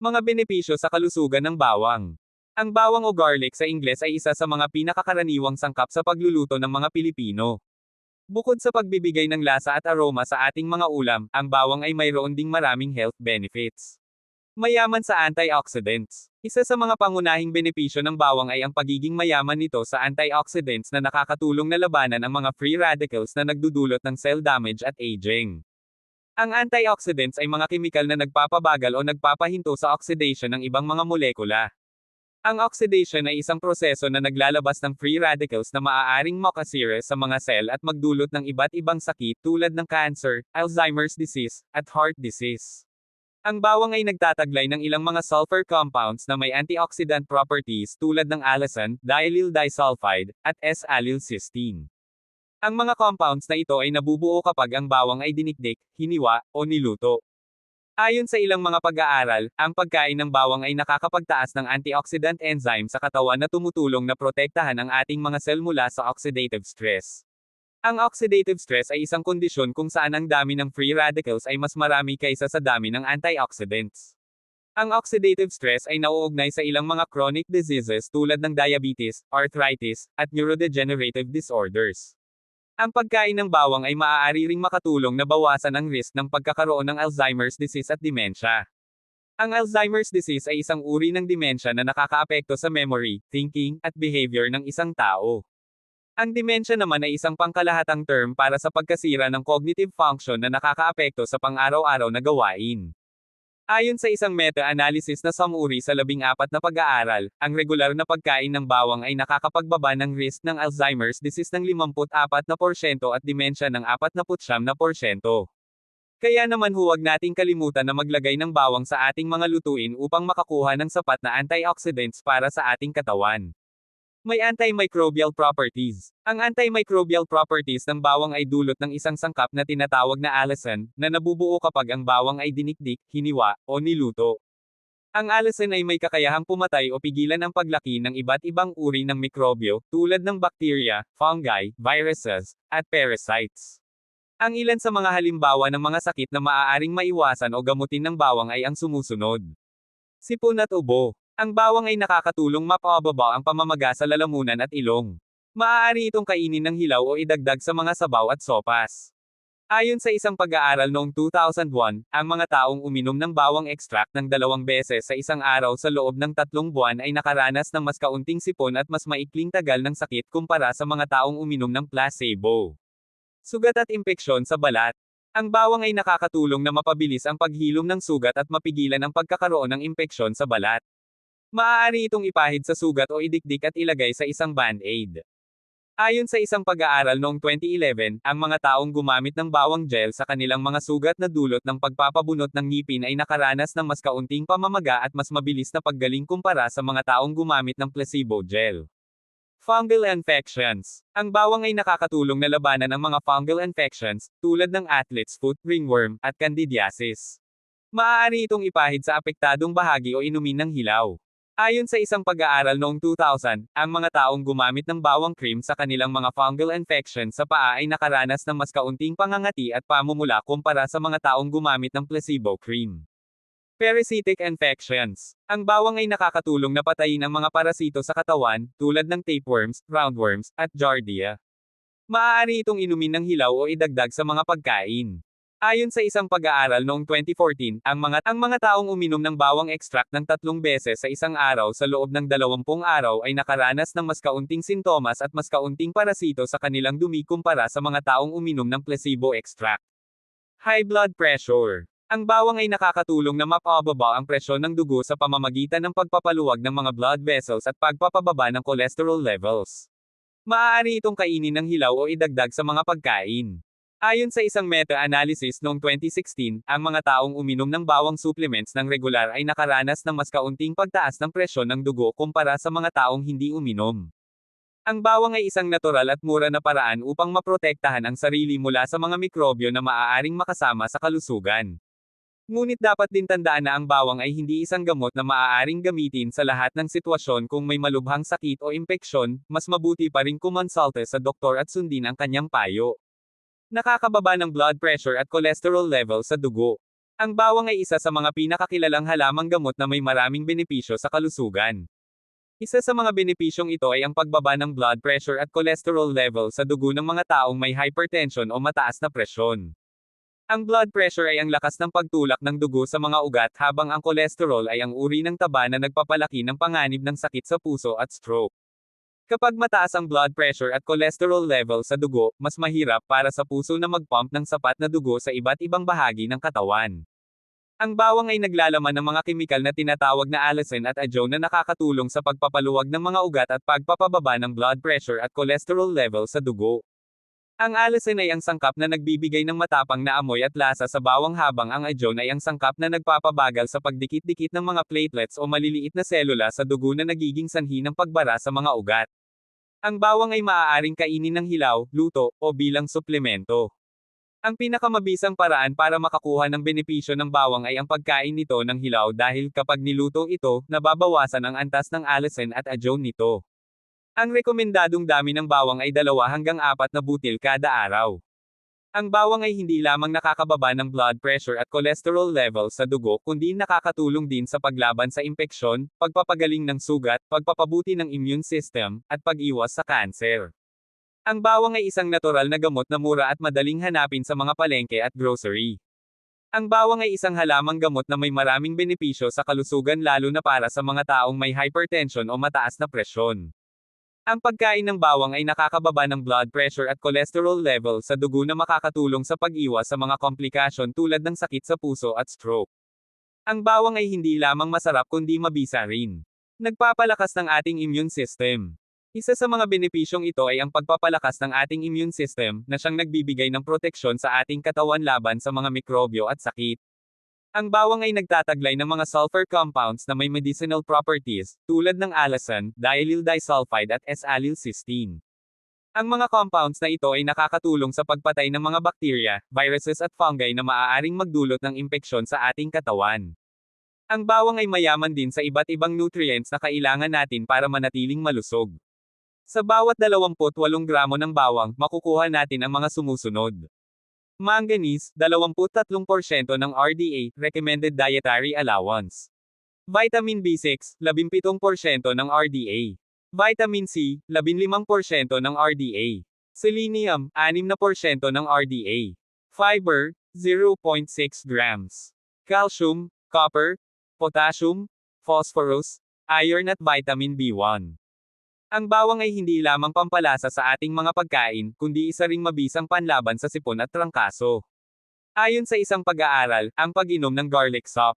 Mga benepisyo sa kalusugan ng bawang. Ang bawang o garlic sa Ingles ay isa sa mga pinakakaraniwang sangkap sa pagluluto ng mga Pilipino. Bukod sa pagbibigay ng lasa at aroma sa ating mga ulam, ang bawang ay mayroon ding maraming health benefits. Mayaman sa antioxidants. Isa sa mga pangunahing benepisyo ng bawang ay ang pagiging mayaman nito sa antioxidants na nakakatulong na labanan ang mga free radicals na nagdudulot ng cell damage at aging. Ang antioxidants ay mga kemikal na nagpapabagal o nagpapahinto sa oxidation ng ibang mga molekula. Ang oxidation ay isang proseso na naglalabas ng free radicals na maaaring makasira sa mga cell at magdulot ng iba't ibang sakit tulad ng cancer, Alzheimer's disease, at heart disease. Ang bawang ay nagtataglay ng ilang mga sulfur compounds na may antioxidant properties tulad ng allicin, diallyl disulfide, at S-allylcysteine. Ang mga compounds na ito ay nabubuo kapag ang bawang ay dinikdik, hiniwa, o niluto. Ayon sa ilang mga pag-aaral, ang pagkain ng bawang ay nakakapagtaas ng antioxidant enzyme sa katawan na tumutulong na protektahan ang ating mga sel mula sa oxidative stress. Ang oxidative stress ay isang kondisyon kung saan ang dami ng free radicals ay mas marami kaysa sa dami ng antioxidants. Ang oxidative stress ay nauugnay sa ilang mga chronic diseases tulad ng diabetes, arthritis, at neurodegenerative disorders. Ang pagkain ng bawang ay maaari ring makatulong na bawasan ang risk ng pagkakaroon ng Alzheimer's disease at dementia. Ang Alzheimer's disease ay isang uri ng dementia na nakakaapekto sa memory, thinking, at behavior ng isang tao. Ang dementia naman ay isang pangkalahatang term para sa pagkasira ng cognitive function na nakakaapekto sa pang-araw-araw na gawain. Ayon sa isang meta-analysis na samuri sa labing apat na pag-aaral, ang regular na pagkain ng bawang ay nakakapagbaba ng risk ng Alzheimer's disease ng 54% at dementia ng 49%. Kaya naman huwag nating kalimutan na maglagay ng bawang sa ating mga lutuin upang makakuha ng sapat na antioxidants para sa ating katawan. May antimicrobial properties. Ang antimicrobial properties ng bawang ay dulot ng isang sangkap na tinatawag na allicin, na nabubuo kapag ang bawang ay dinikdik, hiniwa, o niluto. Ang allicin ay may kakayahang pumatay o pigilan ang paglaki ng iba't ibang uri ng mikrobyo, tulad ng bacteria, fungi, viruses, at parasites. Ang ilan sa mga halimbawa ng mga sakit na maaaring maiwasan o gamutin ng bawang ay ang sumusunod. Sipon at ubo. Ang bawang ay nakakatulong mapababa ang pamamaga sa lalamunan at ilong. Maaari itong kainin ng hilaw o idagdag sa mga sabaw at sopas. Ayon sa isang pag-aaral noong 2001, ang mga taong uminom ng bawang extract ng dalawang beses sa isang araw sa loob ng tatlong buwan ay nakaranas ng mas kaunting sipon at mas maikling tagal ng sakit kumpara sa mga taong uminom ng placebo. Sugat at impeksyon sa balat. Ang bawang ay nakakatulong na mapabilis ang paghilom ng sugat at mapigilan ang pagkakaroon ng impeksyon sa balat. Maaari itong ipahid sa sugat o idikdik at ilagay sa isang band-aid. Ayon sa isang pag-aaral noong 2011, ang mga taong gumamit ng bawang gel sa kanilang mga sugat na dulot ng pagpapabunot ng ngipin ay nakaranas ng mas kaunting pamamaga at mas mabilis na paggaling kumpara sa mga taong gumamit ng placebo gel. Fungal infections. Ang bawang ay nakakatulong na labanan ang mga fungal infections, tulad ng athlete's foot, ringworm, at candidiasis. Maaari itong ipahid sa apektadong bahagi o inumin ng hilaw. Ayon sa isang pag-aaral noong 2000, ang mga taong gumamit ng bawang cream sa kanilang mga fungal infection sa paa ay nakaranas ng mas kaunting pangangati at pamumula kumpara sa mga taong gumamit ng placebo cream. Parasitic infections. Ang bawang ay nakakatulong na patayin ang mga parasito sa katawan, tulad ng tapeworms, roundworms, at giardia. Maaari itong inumin ng hilaw o idagdag sa mga pagkain. Ayon sa isang pag-aaral noong 2014, ang mga, ang mga taong uminom ng bawang extract ng tatlong beses sa isang araw sa loob ng 20 araw ay nakaranas ng mas kaunting sintomas at mas kaunting parasito sa kanilang dumi kumpara sa mga taong uminom ng placebo extract. High blood pressure. Ang bawang ay nakakatulong na mapababa ang presyon ng dugo sa pamamagitan ng pagpapaluwag ng mga blood vessels at pagpapababa ng cholesterol levels. Maaari itong kainin ng hilaw o idagdag sa mga pagkain. Ayon sa isang meta-analysis noong 2016, ang mga taong uminom ng bawang supplements ng regular ay nakaranas ng mas kaunting pagtaas ng presyon ng dugo kumpara sa mga taong hindi uminom. Ang bawang ay isang natural at mura na paraan upang maprotektahan ang sarili mula sa mga mikrobyo na maaaring makasama sa kalusugan. Ngunit dapat din tandaan na ang bawang ay hindi isang gamot na maaaring gamitin sa lahat ng sitwasyon kung may malubhang sakit o impeksyon, mas mabuti pa rin kumonsulte sa doktor at sundin ang kanyang payo. Nakakababa ng blood pressure at cholesterol level sa dugo. Ang bawang ay isa sa mga pinakakilalang halamang gamot na may maraming benepisyo sa kalusugan. Isa sa mga benepisyong ito ay ang pagbaba ng blood pressure at cholesterol level sa dugo ng mga taong may hypertension o mataas na presyon. Ang blood pressure ay ang lakas ng pagtulak ng dugo sa mga ugat habang ang cholesterol ay ang uri ng taba na nagpapalaki ng panganib ng sakit sa puso at stroke. Kapag mataas ang blood pressure at cholesterol level sa dugo, mas mahirap para sa puso na mag-pump ng sapat na dugo sa iba't ibang bahagi ng katawan. Ang bawang ay naglalaman ng mga kemikal na tinatawag na allicin at adjone na nakakatulong sa pagpapaluwag ng mga ugat at pagpapababa ng blood pressure at cholesterol level sa dugo. Ang allicin ay ang sangkap na nagbibigay ng matapang na amoy at lasa sa bawang habang ang adjone ay ang sangkap na nagpapabagal sa pagdikit-dikit ng mga platelets o maliliit na selula sa dugo na nagiging sanhi ng pagbara sa mga ugat. Ang bawang ay maaaring kainin ng hilaw, luto, o bilang suplemento. Ang pinakamabisang paraan para makakuha ng benepisyo ng bawang ay ang pagkain nito ng hilaw dahil kapag niluto ito, nababawasan ang antas ng allicin at adjone nito. Ang rekomendadong dami ng bawang ay dalawa hanggang apat na butil kada araw. Ang bawang ay hindi lamang nakakababa ng blood pressure at cholesterol level sa dugo kundi nakakatulong din sa paglaban sa impeksyon, pagpapagaling ng sugat, pagpapabuti ng immune system, at pag-iwas sa kanser. Ang bawang ay isang natural na gamot na mura at madaling hanapin sa mga palengke at grocery. Ang bawang ay isang halamang gamot na may maraming benepisyo sa kalusugan lalo na para sa mga taong may hypertension o mataas na presyon. Ang pagkain ng bawang ay nakakababa ng blood pressure at cholesterol level sa dugo na makakatulong sa pag-iwas sa mga komplikasyon tulad ng sakit sa puso at stroke. Ang bawang ay hindi lamang masarap kundi mabisa rin. Nagpapalakas ng ating immune system. Isa sa mga benepisyong ito ay ang pagpapalakas ng ating immune system na siyang nagbibigay ng proteksyon sa ating katawan laban sa mga mikrobyo at sakit. Ang bawang ay nagtataglay ng mga sulfur compounds na may medicinal properties, tulad ng allicin, diallyl disulfide at S-allylcysteine. Ang mga compounds na ito ay nakakatulong sa pagpatay ng mga bakterya, viruses at fungi na maaaring magdulot ng impeksyon sa ating katawan. Ang bawang ay mayaman din sa iba't ibang nutrients na kailangan natin para manatiling malusog. Sa bawat 28 gramo ng bawang, makukuha natin ang mga sumusunod. Manganese, 23% ng RDA, recommended dietary allowance. Vitamin B6, 17% ng RDA. Vitamin C, 15% ng RDA. Selenium, 6% ng RDA. Fiber, 0.6 grams. Calcium, copper, potassium, phosphorus, iron at vitamin B1. Ang bawang ay hindi lamang pampalasa sa ating mga pagkain, kundi isa ring mabisang panlaban sa sipon at trangkaso. Ayon sa isang pag-aaral, ang pag-inom ng garlic sop,